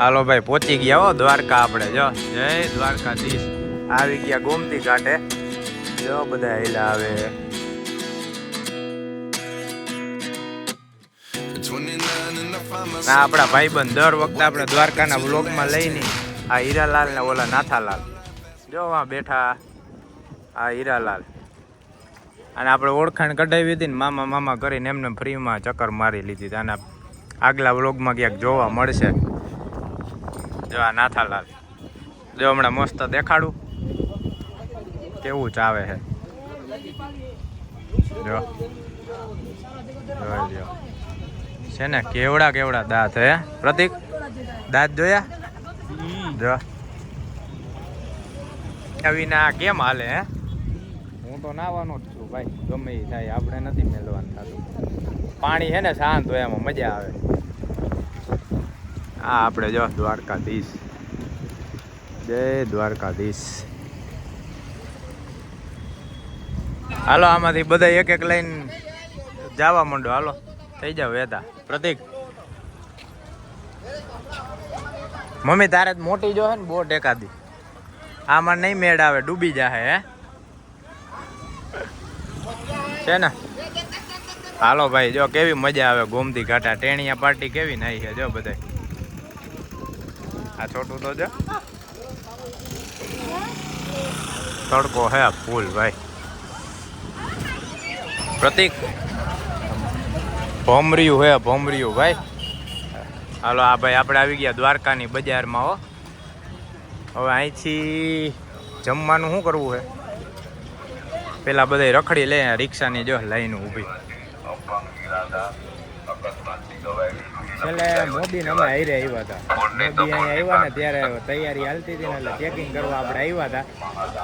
હાલો ભાઈ, પહોંચી ગયા હો, દ્વારકા આપણે, જો. જય દ્વારકાધીશ. આવી ગયા ગોમતી ઘાટે. જો બધા હેલા આવે. ના, આપણા ભાઈબંધ દર વખતે આપણે દ્વારકાના વ્લોગમાં લઈને આ હીરાલાલ ને ઓલા નાથાલાલ. જો આ બેઠા આ હીરાલાલ. અને આપણે ઓળખાણ કઢાવી હતી ને મામા મામા કરીને એમને ફ્રીમાં ચક્કર મારી લીધી. આના આગલા વ્લોગમાં ક્યાંક જોવા મળશે. જો આ નાથાલાલ. જો હમણાં મસ્ત દેખાડું. કેવું ચાવે છે. જો. છે ને કેવડા કેવડા દાંત હે. પ્રતિક, દાંત જોયા? જો. વિના કેમ હાલે હે? હું તો નાવાનો જ છું ભાઈ. ગમે થાય. આપણે નથી મેળવાનું થતું. પાણી છે ને શાંત હોય, એમાં મજા આવે. આ આપણે જો, દ્વારકાધીશ. જય દ્વારકાધીશ. હાલો, આમાંથી બધા એક એક લાઈન જવા માંડો. હાલો, થઈ જાવ વેતા પ્રતિક. મમ્મી, તારે મોટી જો હે ને, બોટ એકાદી. આમાં નહીં મેળ આવે, ડૂબી જાહે, હે? છે ને? હાલો ભાઈ, જો કેવી મજા આવે, ગોમતી ઘાટા. ટેણિયા પાર્ટી કેવી નાઈ છે, જો બધા આ છોટું તો જો. તડકો હે ફૂલ, ભાઈ. પ્રતિક. ભમરિયું હે, ભમરિયું, ભાઈ. હાલો, આ ભાઈ આપણે આવી ગયા દ્વારકાની બજારમાં, હો. હવે અહીંથી જમવાનું શું કરવું છે પેલા બધા રખડી લે, રિક્ષાની જો લાઈન ઊભી. છેલ્લે મોદી અમે હારે આવ્યા હતા. મોદી અહીંયા આવ્યા ને ત્યારે તૈયારી હાલતી હતી ને એટલે ચેકિંગ કરવા આપણે આવ્યા હતા.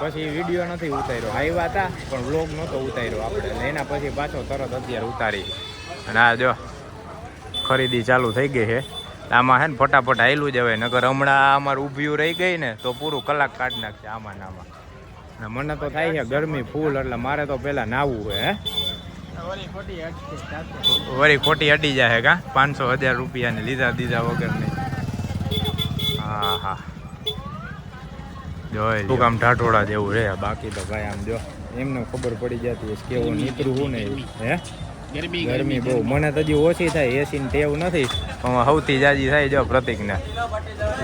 પછી વીડિયો નથી ઉતાર્યો. આવ્યા હતા પણ વ્લોગ નહોતો ઉતાર્યો આપણે. એટલે એના પછી પાછો તરત અત્યારે ઉતારી. અને આ જો ખરીદી ચાલુ થઈ ગઈ છે. આમાં હે ને ફટાફટ હાયલું જવાય નગર હમણાં અમારું ઊભ્યું રહી ગઈ ને તો પૂરું કલાક કાઢી નાખશે આમાં ને આમાં. મને તો થાય છે ગરમી ફૂલ એટલે મારે તો પહેલાં નાવું હે. વળી ખોટી અડી જાય કા? પાંચસો હજાર રૂપિયાની લીધા દીધા વગર નહીં હા હા જોઈ શું કામ ઠાઠોડા જેવું રે બાકી તો ભાઈ આમ જો એમને ખબર પડી જતી હશે કેવું નીકળું હું ને હે? ગરમી બહુ. મને તો હજી ઓછી થાય એસી ને ટેવ નથી. પણ સૌથી જાજી થાય જો પ્રતિકને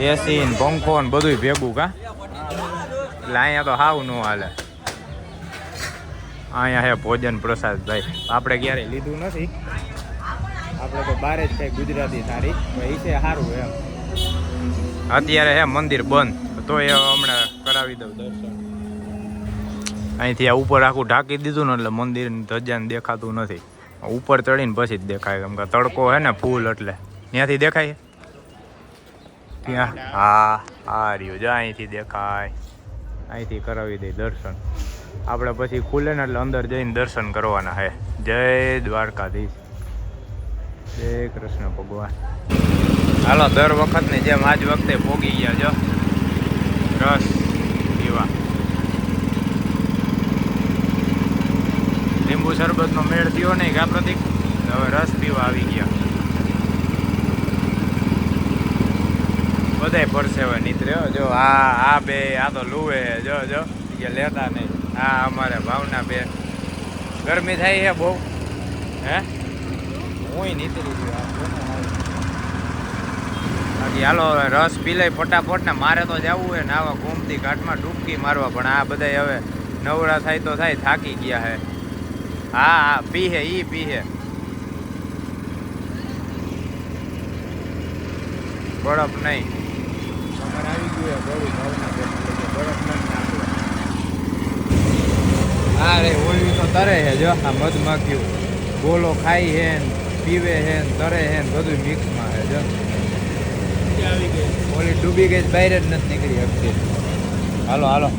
એસી ને પંખો ને બધું ભેગું કા? એટલે અહીંયા તો હાવ ન હાલે. અહીંયા હે ભોજન પ્રસાદ ભાઈ આપણે ક્યારેય લીધું નથી. આપણે તો બારે જ ખાઈ ગુજરાતી પણ એ છે સારું એમ. અત્યારે હે મંદિર બંધ, તો એ હમણાં કરાવી દઉં દર્શન. અહીંથી આ ઉપર આખું ઢાંકી દીધું ને એટલે મંદિર ધજાને દેખાતું નથી. ઉપર ચડીને પછી જ દેખાય કેમ કે તડકો હે ને ફૂલ એટલે. ત્યાંથી દેખાય ત્યાં? હા આ રહ્યું. જ અહીંથી દેખાય. અહીંથી કરાવી દે દર્શન. આપણે પછી ખુલે ને એટલે અંદર જઈને દર્શન કરવાના હે. જય દ્વારકાધીશ. જય કૃષ્ણ ભગવાન. હાલો, દર વખતની જેમ આજ વખતે ભોગી ગયા જો રસ પીવા. લીંબુ શરબતનો મેળ થયો નહીં કા પ્રતિક? હવે રસ પીવા આવી ગયા. બધાય પરસેવા નીતરે જો આ આ બે, આ તો લુવે જો જો. કે લેતા નહીં. આ અમારે ભાવના બે ગરમી થાય છે બહુ. હે? હું નીકળી ગયું. બાકી હાલો રસ પી લઈ ફટાફટ ને મારે તો જવું હોય ને આવા ઘૂમતી ઘાટમાં ડૂબકી મારવા, પણ આ બધા હવે નવરા થાય તો થાય, થાકી ગયા હે. હા હા, પી હે, ઈ પીહે બરફ નહીં. અમારે આવી ગયું હે બેન. બરફ નથી. હા, રે ઓલી તો તરે છે જો, આ મધમાખ્યું ગોલો ખાઈ ને, પીવે ને, તરે હે ને બધું મિક્સમાં હે, જો. ઓલી ડૂબી ગઈ બહાર જ નથી નીકળી શકતી. હાલો હાલો.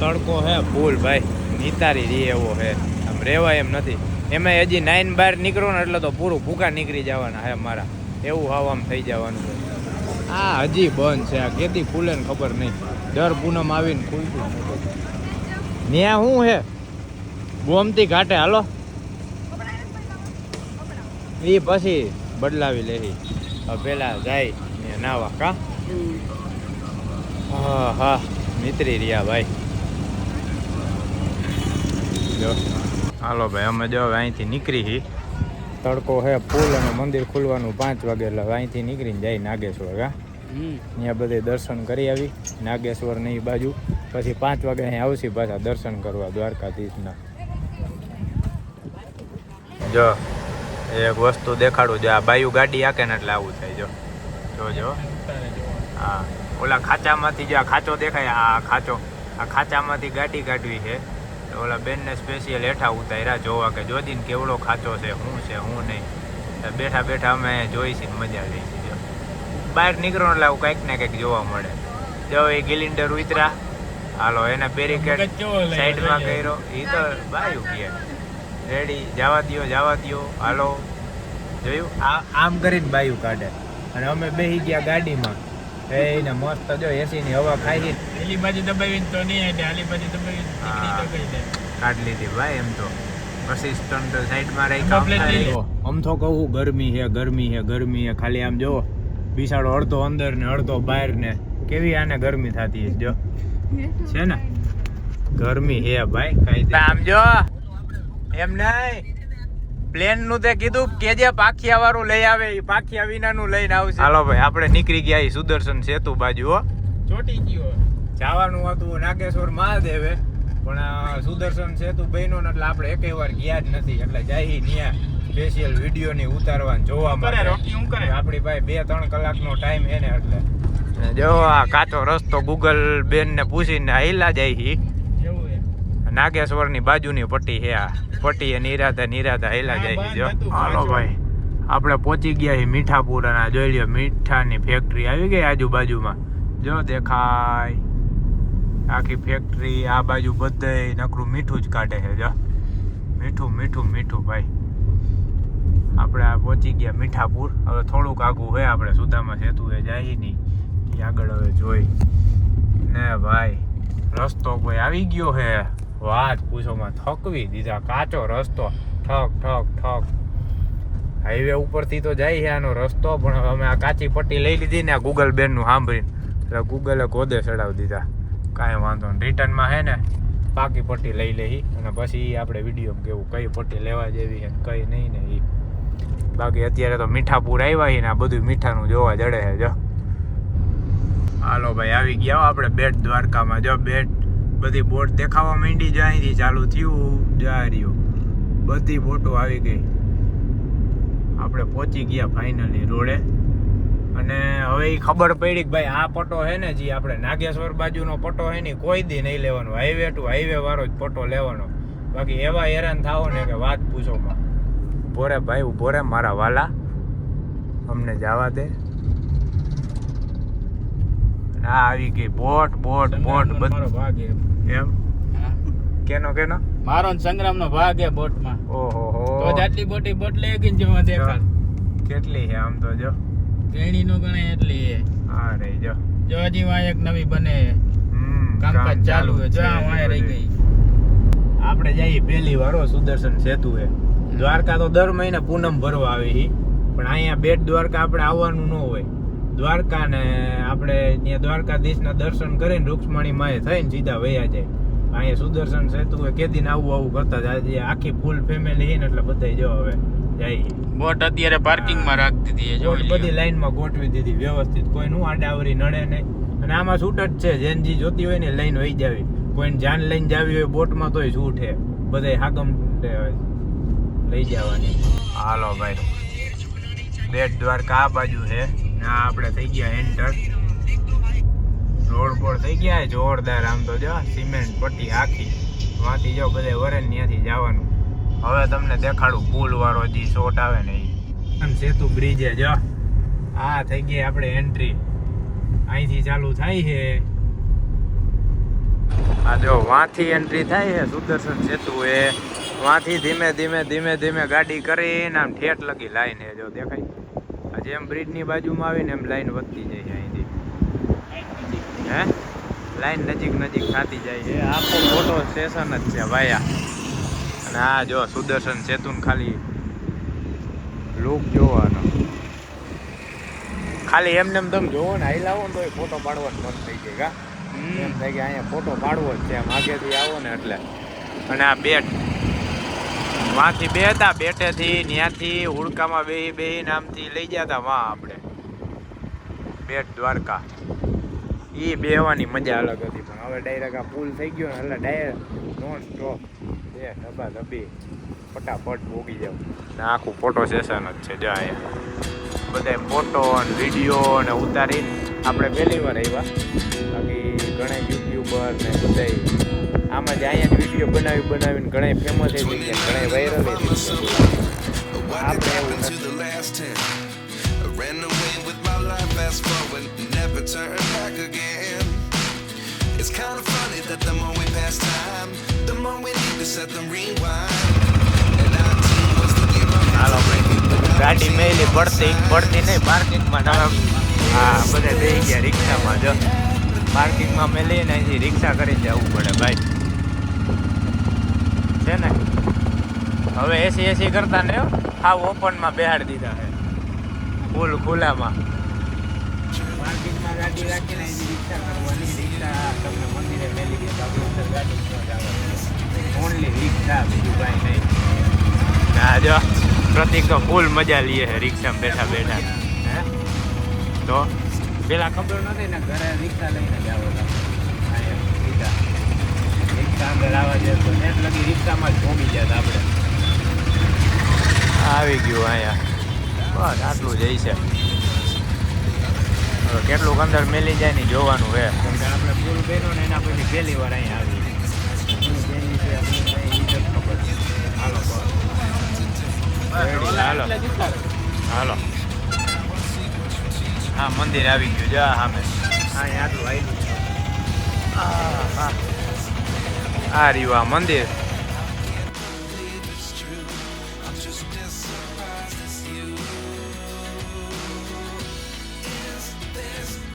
તડકો હે, ફૂલ, ભાઈ. નિતારી રે એવો હે. આમ રેવાય એમ નથી. એમાં હજી નાઇન બાર નીકળો ને, એટલે તો પૂરું ભૂકા નીકળી જવાના હે મારા. એવું હવામાં થઈ જવાનું. છે આ હજી બંધ છે, આ કેતી ખુલે ખબર નહીં. દર પૂનમ આવીને ખુલતું ન્યા શું હે? ગોમતી ઘાટે હાલો. એ પછી બદલાવી લેહી. પેલા જાય ને નાવા કા? હા હા મિત્રી રહ્યા ભાઈ. જો. હાલો ભાઈ અમે જો અહીંથી નીકળી હી. તડકો હે ફૂલ અને મંદિર ખુલવાનું પાંચ વાગે એટલે અહીંથી નીકળીને જાય નાગેશ્વર કા? ત્યાં બધે દર્શન કરી આવી નાગેશ્વર એ બાજુ. પછી પાંચ વાગે અહીં આવશે પાછા દર્શન કરવા દ્વારકાધીશના. જો, એક વસ્તુ દેખાડું જો આ બાયુ ગાડી આકે ને એટલે આવું થાય, જો. જો જો હા. ઓલા ખાચામાંથી જે આ ખાચો દેખાય, આ ખાચો, આ ખાચામાંથી ગાડી કાઢવી છે. ઓલા બેનને સ્પેશિયલ હેઠા ઉતાર્યા, જોવા કે જોદીને કેવડો ખાચો છે, શું છે, શું નહીં. બેઠા બેઠા અમે જોઈશી ને મજા લઈશી, જો. બહાર નીકળો એટલે આવું કંઈક ને કંઈક જોવા મળે. જો એ ગિલિન્ડર ઉતરા હાલો એને બેરિકેડ સાઈડમાં કર્યો. એ તો બાયું કે. રેડી જવા દ્યો જવા દ્યો. હાલો. જોયું? આ આમ કરીને બાયું કાઢે. અને અમે બેસી ગયા ગાડીમાં. એને મસ્ત જો એસી ની હવા ખાઈ પેલી બાજુ દબાવીને તો નહીં એટલે આલી બાજુ દબાવીને. કાઢ લીધી ભાઈ એમ તો. અસિસ્ટન્ટ સાઈડમાં Complete રહી આમ તો કહું ગરમી છે ગરમી છે ગરમી છે. ખાલી આમ જો બિસાડો અડધો અંદર ને અડધો બહાર ને. કેવી આને ગરમી થતી જો. છે ને? ગરમી હે ભાઈ કઈ આમ જો. એમ નહીં. પ્લેનનું તે કીધું કે જે પાખિયા વાળું લઈ આવે એ પાખિયા વિના નું લઈને આવશે. હાલો ભાઈ આપણે નીકળી ગયા સુદર્શન સેતુ બાજુ હો. ચોટી ગયો. જવાનું હતું નાગેશ્વર મહાદેવે પણ સુદર્શન સેતુ બહેનો એટલે આપણે એક વાર ગયા જ નથી. એટલે જાય ત્યાં સ્પેશિયલ વીડિયો ની ઉતારવાનું જોવા મળે આપણી ભાઈ બે ત્રણ કલાકનો ટાઈમ હે ને એટલે. જો આ કાચો રસ્તો ગૂગલ બેન ને પૂછીને આયલા જાય હી નાગેશ્વરની બાજુની પટ્ટી છે આ. પટ્ટી એ નિરાધા નિરાતે હેલા જાય જો. હાલો ભાઈ. આપણે પહોંચી ગયા છીએ મીઠાપુર અને આ જોઈ લ્યો મીઠાની ફેક્ટરી આવી ગઈ આજુબાજુમાં. જો દેખાય. આખી ફેક્ટરી આ બાજુ બધે નકરું મીઠું જ કાઢે છે જો. મીઠું મીઠું મીઠું ભાઈ. આપણે આ પહોંચી ગયા મીઠાપુર. હવે થોડુંક આગું હોય આપણે સુદામાં સેતુ એ જાય નહીં. એ આગળ હવે જોઈ. ને ભાઈ, રસ્તો કોઈ આવી ગયો હે? વાત પૂછોમાં થકવી દીધા, કાચો રસ્તો. ઠક ઠક ઠક. હાઈવે ઉપરથી તો જાય છે આનો રસ્તો, પણ અમે આ કાચી પટ્ટી લઈ લીધી ને આ ગૂગલ બેનનું સાંભળીને. એટલે ગૂગલે ગોદે ચડાવી દીધા. કાંઈ વાંધો નહીં. રિટર્નમાં હે ને પાકી પટ્ટી લઈ લઈ અને પછી આપણે વીડિયો કેવું, કઈ પટ્ટી લેવા જેવી છે કઈ નહીં ને એ બાકી અત્યારે તો મીઠાપુર આવ્યા છે ને, આ બધું મીઠાનું જોવા જડે છે જો. હાલો ભાઈ, આવી ગયા આપણે બેટ દ્વારકામાં. જો બેટ બધી બોટ દેખાવા માંડી જો અહીંથી ચાલુ થયું, જા રહ્યું. બધી બોટો આવી ગઈ. આપણે પહોંચી ગયા ફાઇનલી રોડે. અને હવે એ ખબર પડી કે ભાઈ, આ પટો હે ને જે આપણે નાગેશ્વર બાજુનો પટો હે ને કોઈ દી નહીં લેવાનો. હાઈવે ટુ હાઈવે વાળો જ પટો લેવાનો. બાકી એવા હેરાન થાવો ને કે વાત પૂછો ભોરે ભાઈ, ઊભો રે મારા વાલા. અમને જવા દે. આ આવી ગઈ. બોટ બોટ બોટ મારો ભાગ છે. એમ. કેનો કેનો? મારો સંગ્રામ નો ભાગ એ બોટમાં ઓહો હો તો જાટલી બોટી બોટ લઈ ગઈ જો. દેખાડ કેટલી છે આમ તો જો. કેણી નો ગણે એટલી છે. હા રે જો. જો હજી વાય એક નવી બને. છે. કામકાજ ચાલુ છે. જો આ વાય રહી ગઈ. આપણે જઈએ પહેલી વાર સુદર્શન સેતુ હે દ્વારકા તો દર મહિને પૂનમ ભરવા આવી હી. પણ અહીંયા બેટ દ્વારકા આપણે આવવાનું ન હોય. દ્વારકા ને આપણે ત્યાં દ્વારકાધીશના દર્શન કરીને રૂક્ષ્મણી માએ થઈને સીધા વયા જાય. અહીંયા સુદર્શન સેતુ એ કેદીને આવું આવું કરતા જ આજે આખી ફૂલ ફેમિલી ને એટલે બધાય જો હવે જાય. બોટ અત્યારે પાર્કિંગમાં રાખી દીધી છે બધી. લાઈનમાં ગોઠવી દીધી વ્યવસ્થિત. કોઈનું આડાવરી નડે નહીં. અને આમાં છૂટ જ છે. જેન જી જોતી હોય ને લઈને વહી જાવી. કોઈને જાન લઈને જાવી હોય બોટમાં તોય છૂટ છે બધાય હાગમ લઈ જવાની. હાલો ભાઈ. બેટ દ્વારકા આ બાજુ છે ને આપણે થઈ ગયા એન્ટર રોડ બોડ થઈ ગયા જોરદાર આમ તો જો સિમેન્ટ પટ્ટી આખી. વાંથી જો બધે વરે ત્યાંથી જવાનું. હવે તમને દેખાડું પુલ વાળો જે શોટ આવે ને એ સેતુ બ્રિજે જો. આ થઈ ગઈ આપણે એન્ટ્રી અહીંથી ચાલુ થાય છે. આ જો વાંથી એન્ટ્રી થાય છે સુદર્શન સેતુ એ વાંથી ધીમે ધીમે ધીમે ધીમે ગાડી કરીને આમ ઠેઠ લગી લાઈને જો દેખાય. આ એમ બ્રિજની બાજુમાં આવીને એમ લાઈન વધતી જાય છે અહીંથી. હે? લાઈન નજીક નજીક થતી જાય છે. આખો મોટો સ્ટેશન જ છે વાયા અને આ જો સુદર્શન સેતુન ખાલી લુક જોવાનો. ખાલી એમને એમ તમે જોવો ને હાઈ લાવો ને તો ફોટો પાડવાનો મન થઈ જાય કા. એમ થાય કે અહીંયા ફોટો પાડવો જ છે. આમ આગેથી આવો ને એટલે. અને આ બેટ વાંથી બે હતા, બેટેથી ત્યાંથી હુડકામાં બેહી બેહી નામથી લઈ ગયા હતા વાં આપણે. બેટ દ્વારકા. એ બેહવાની મજા અલગ હતી, પણ હવે ડાયરેક્ટ આ પુલ થઈ ગયો એટલે ડાયરેક્ટ નોન સ્ટોપ બે ધબા ધબી ફટાફટ ભોગી જાવ ને આખું ફોટો સેશન જ છે જ્યાં બધા ફોટો ને વીડિયો ને ઉતારીને આપણે પહેલી વાર આવ્યા. બાકી ઘણા યુટ્યુબર ને બધા આમાં જ અહીંયા જ વિડીયો બનાવી બનાવીને ઘણા ફેમસ થઈ ગયા ઘણા વાયરલ થઈ ગયા What did happen to the last ten? I ran away with my life, fast forward, never turn back again. It's kind of funny that the more we pass time, the more we need to set the rewind. And 19 was the year of હાલો ભાઈ ગાડી મેલી પડતી પડતી નહીં પાર્કિંગમાં ના હા બધા બેસી ગયા રિક્ષામાં જો પાર્કિંગમાં મેલી ને અહીંથી રિક્ષા કરી જવું પડે ભાઈ હવે એસી એસી કરતા ને હા ઓપનમાં બેહાડી દીધા છે. ફૂલ ખુલ્લામાં. માર્કેટમાં ગાડી રાખીને રિક્ષા કરવાની રિક્ષા તમને મંદિરે મેલી દે તો ગાડી ઓનલી રિક્ષા બીજું કાંઈ નહીં. ના જો. પ્રતિક તો ફૂલ મજા લઈએ છે રિક્ષામાં બેઠા બેઠા. હે? તો? પેલા ખબર નથી ને ઘરે રિક્ષા લઈને જ આવેલા રિક્ષા આગળ આવવા તો નેટ લગી રિક્ષામાં જ ભોગી હતા આપણે. આવી ગયું અહીંયા. બસ આટલું જ છે. હવે કેટલુંક અંદર મેલી જાય ને જોવાનું હે આપણે ફૂલ પહેરો ને એના પછી પહેલી વાર અહીંયા આવી. છે છે. હાલો હાલો. હા મંદિર આવી ગયું. જા સામે અહીંયા આટલું આવી આ રહ્યું આ મંદિર.